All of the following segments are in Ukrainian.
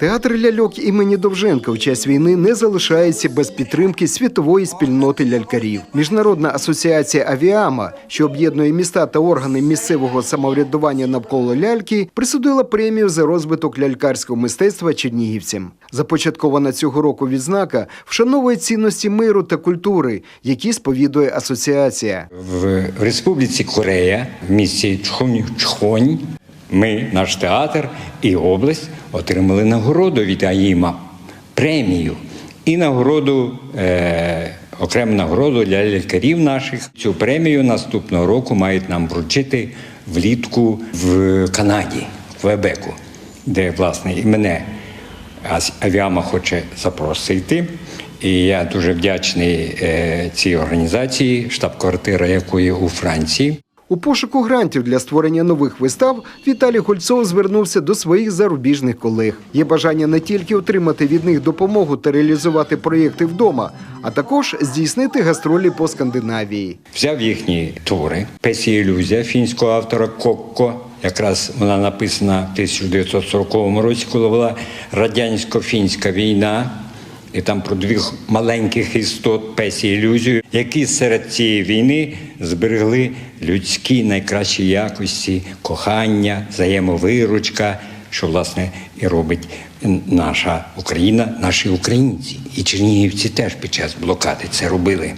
Театр ляльок імені Довженка в час війни не залишається без підтримки світової спільноти лялькарів. Міжнародна асоціація Авіама, що об'єднує міста та органи місцевого самоврядування навколо ляльки, присудила премію за розвиток лялькарського мистецтва чернігівцям. Започаткована цього року відзнака вшановує цінності миру та культури, які сповідує асоціація. В Республіці Корея, в місті Чхонь, Чхонь, ми, наш театр і область отримали нагороду від АїМа, премію і нагороду, е, окрему нагороду для лікарів наших. Цю премію наступного року мають нам вручити влітку в Канаді, в Квебеку, де власне і мене Авіама хоче запросити. І я дуже вдячний е, цій організації, штаб-квартира якої у Франції. У пошуку грантів для створення нових вистав Віталій Гольцов звернувся до своїх зарубіжних колег. Є бажання не тільки отримати від них допомогу та реалізувати проєкти вдома, а також здійснити гастролі по Скандинавії. Взяв їхні твори Песі ілюзія фінського автора Кокко. Якраз вона написана в 1940 році, коли була радянсько-фінська війна. І там про двох маленьких істот Песі ілюзію, які серед цієї війни зберегли людські найкращі якості, кохання, взаємовиручка, що власне і робить наша Україна, наші українці. І чернігівці теж під час блокади це робили.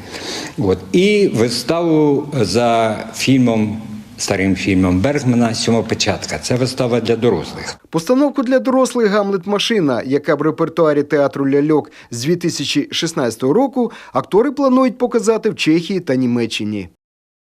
От. І виставу за фільмом, старим фільмом Бергмана Сьомопечатка. Це вистава для дорослих. Постановку для дорослих Гамлет Машина, яка в репертуарі театру ляльок з 2016 року, актори планують показати в Чехії та Німеччині.